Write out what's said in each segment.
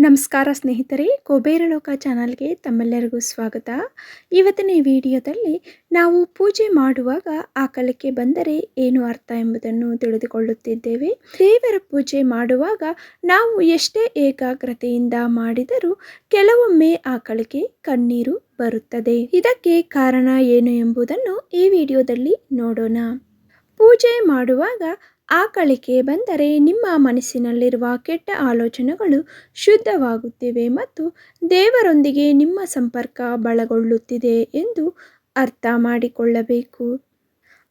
ನಮಸ್ಕಾರ ಸ್ನೇಹಿತರೆ ಕುಬೇರಲೋಕ ಚಾನಲ್ಗೆ ತಮ್ಮೆಲ್ಲರಿಗೂ ಸ್ವಾಗತ. ಇವತ್ತಿನ ವಿಡಿಯೋದಲ್ಲಿ ನಾವು ಪೂಜೆ ಮಾಡುವಾಗ ಆಕಲಕ್ಕೆ ಬಂದರೆ ಏನು ಅರ್ಥ ಎಂಬುದನ್ನು ತಿಳಿದುಕೊಳ್ಳುತ್ತಿದ್ದೇವೆ. ದೇವರ ಪೂಜೆ ಮಾಡುವಾಗ ನಾವು ಎಷ್ಟೇ ಏಕಾಗ್ರತೆಯಿಂದ ಮಾಡಿದರೂ ಕೆಲವೊಮ್ಮೆ ಆಕಳಿಗೆ ಕಣ್ಣೀರು ಬರುತ್ತದೆ. ಇದಕ್ಕೆ ಕಾರಣ ಏನು ಎಂಬುದನ್ನು ಈ ವಿಡಿಯೋದಲ್ಲಿ ನೋಡೋಣ. ಪೂಜೆ ಮಾಡುವಾಗ ಆಕಳಿಕೆ ಬಂದರೆ ನಿಮ್ಮ ಮನಸ್ಸಿನಲ್ಲಿರುವ ಕೆಟ್ಟ ಆಲೋಚನೆಗಳು ಶುದ್ಧವಾಗುತ್ತಿವೆ ಮತ್ತು ದೇವರೊಂದಿಗೆ ನಿಮ್ಮ ಸಂಪರ್ಕ ಬಲಗೊಳ್ಳುತ್ತಿದೆ ಎಂದು ಅರ್ಥ ಮಾಡಿಕೊಳ್ಳಬೇಕು.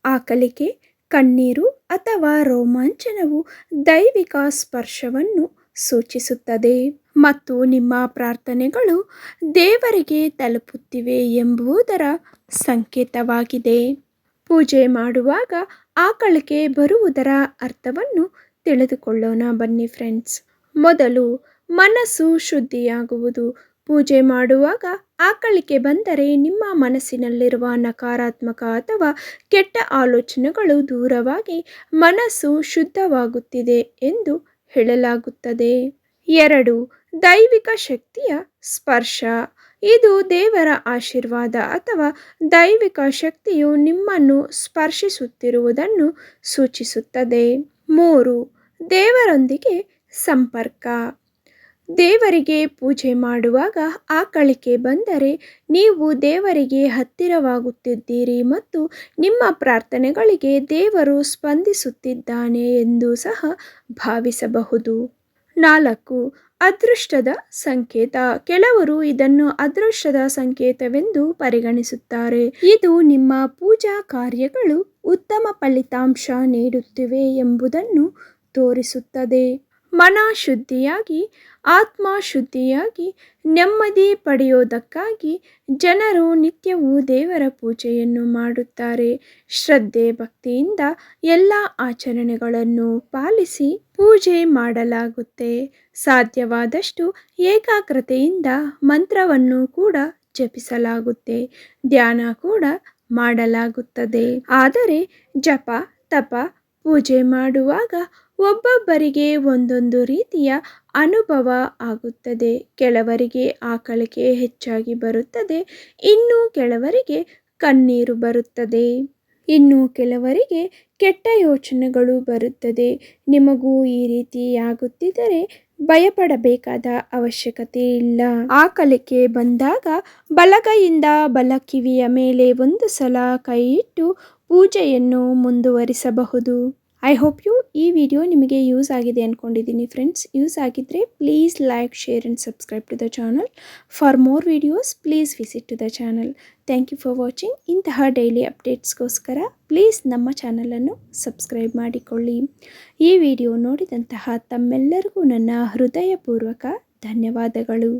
ಆಕಳಿಕೆ ಕಣ್ಣೀರು ಅಥವಾ ರೋಮಾಂಚನವು ದೈವಿಕ ಸ್ಪರ್ಶವನ್ನು ಸೂಚಿಸುತ್ತದೆ ಮತ್ತು ನಿಮ್ಮ ಪ್ರಾರ್ಥನೆಗಳು ದೇವರಿಗೆ ತಲುಪುತ್ತಿವೆ ಎಂಬುದರ ಸಂಕೇತವಾಗಿದೆ. ಪೂಜೆ ಮಾಡುವಾಗ ಆಕಳಿಕೆ ಬರುವುದರ ಅರ್ಥವನ್ನು ತಿಳಿದುಕೊಳ್ಳೋಣ ಬನ್ನಿ ಫ್ರೆಂಡ್ಸ್. ಮೊದಲು ಮನಸ್ಸು ಶುದ್ಧಿಯಾಗುವುದು. ಪೂಜೆ ಮಾಡುವಾಗ ಆಕಳಿಕೆ ಬಂದರೆ ನಿಮ್ಮ ಮನಸ್ಸಿನಲ್ಲಿರುವ ನಕಾರಾತ್ಮಕ ಅಥವಾ ಕೆಟ್ಟ ಆಲೋಚನೆಗಳು ದೂರವಾಗಿ ಮನಸ್ಸು ಶುದ್ಧವಾಗುತ್ತಿದೆ ಎಂದು ಹೇಳಲಾಗುತ್ತದೆ. ಎರಡು, ದೈವಿಕ ಶಕ್ತಿಯ ಸ್ಪರ್ಶ. ಇದು ದೇವರ ಆಶೀರ್ವಾದ ಅಥವಾ ದೈವಿಕ ಶಕ್ತಿಯು ನಿಮ್ಮನ್ನು ಸ್ಪರ್ಶಿಸುತ್ತಿರುವುದನ್ನು ಸೂಚಿಸುತ್ತದೆ. ಮೂರು, ದೇವರೊಂದಿಗೆ ಸಂಪರ್ಕ. ದೇವರಿಗೆ ಪೂಜೆ ಮಾಡುವಾಗ ಆಕಳಿಕೆ ಬಂದರೆ ನೀವು ದೇವರಿಗೆ ಹತ್ತಿರವಾಗುತ್ತಿದ್ದೀರಿ ಮತ್ತು ನಿಮ್ಮ ಪ್ರಾರ್ಥನೆಗಳಿಗೆ ದೇವರು ಸ್ಪಂದಿಸುತ್ತಿದ್ದಾನೆ ಎಂದು ಸಹ ಭಾವಿಸಬಹುದು. ನಾಲ್ಕು ಅದೃಷ್ಟದ ಸಂಕೇತ. ಕೆಲವರು ಇದನ್ನು ಅದೃಷ್ಟದ ಸಂಕೇತವೆಂದು ಪರಿಗಣಿಸುತ್ತಾರೆ. ಇದು ನಿಮ್ಮ ಪೂಜಾ ಕಾರ್ಯಗಳು ಉತ್ತಮ ಫಲಿತಾಂಶ ನೀಡುತ್ತಿವೆ ಎಂಬುದನ್ನು ತೋರಿಸುತ್ತದೆ. ಮನ ಶುದ್ಧಿಯಾಗಿ ಆತ್ಮ ಶುದ್ಧಿಯಾಗಿ ನೆಮ್ಮದಿ ಪಡೆಯೋದಕ್ಕಾಗಿ ಜನರು ನಿತ್ಯವೂ ದೇವರ ಪೂಜೆಯನ್ನು ಮಾಡುತ್ತಾರೆ. ಶ್ರದ್ಧೆ ಭಕ್ತಿಯಿಂದ ಎಲ್ಲ ಆಚರಣೆಗಳನ್ನು ಪಾಲಿಸಿ ಪೂಜೆ ಮಾಡಲಾಗುತ್ತೆ. ಸಾಧ್ಯವಾದಷ್ಟು ಏಕಾಗ್ರತೆಯಿಂದ ಮಂತ್ರವನ್ನು ಕೂಡ ಜಪಿಸಲಾಗುತ್ತೆ. ಧ್ಯಾನ ಕೂಡ ಮಾಡಲಾಗುತ್ತದೆ. ಆದರೆ ಜಪ, ತಪ ಪೂಜೆ ಮಾಡುವಾಗ ಒಬ್ಬೊಬ್ಬರಿಗೆ ಒಂದೊಂದು ರೀತಿಯ ಅನುಭವ ಆಗುತ್ತದೆ. ಕೆಲವರಿಗೆ ಆಕಳಿಕೆ ಹೆಚ್ಚಾಗಿ ಬರುತ್ತದೆ, ಇನ್ನು ಕೆಲವರಿಗೆ ಕಣ್ಣೀರು ಬರುತ್ತದೆ. ಇನ್ನು ಕೆಲವರಿಗೆ ಕೆಟ್ಟ ಯೋಚನೆಗಳು ಬರುತ್ತದೆ. ನಿಮಗೂ ಈ ರೀತಿ ಆಗುತ್ತಿದ್ದರೆ ಭಯಪಡಬೇಕಾದ ಅವಶ್ಯಕತೆ ಇಲ್ಲ. ಆಕಲಿಕೆ ಬಂದಾಗ ಬಲಗೈಯಿಂದ ಬಲ ಕಿವಿಯ ಮೇಲೆ ಒಂದು ಸಲ ಕೈ ಪೂಜೆಯನ್ನು ಮುಂದುವರಿಸಬಹುದು. ಐ ಹೋಪ್ ಯು ಈ ವಿಡಿಯೋ ನಿಮಗೆ ಯೂಸ್ ಆಗಿದೆ ಅಂದ್ಕೊಂಡಿದ್ದೀನಿ ಫ್ರೆಂಡ್ಸ್ ಯೂಸ್ ಆಗಿದ್ದರೆ please like share and subscribe to the channel for more videos please visit to the channel thank you for watching ಇಂತಹ ಡೈಲಿ ಅಪ್ಡೇಟ್ಸ್ಗೋಸ್ಕರ ಪ್ಲೀಸ್ ನಮ್ಮ ಚಾನಲನ್ನು ಸಬ್ಸ್ಕ್ರೈಬ್ ಮಾಡಿಕೊಳ್ಳಿ. ಈ ವಿಡಿಯೋ ನೋಡಿದಂತಹ ತಮ್ಮೆಲ್ಲರಿಗೂ ನನ್ನ ಹೃದಯಪೂರ್ವಕ ಧನ್ಯವಾದಗಳು.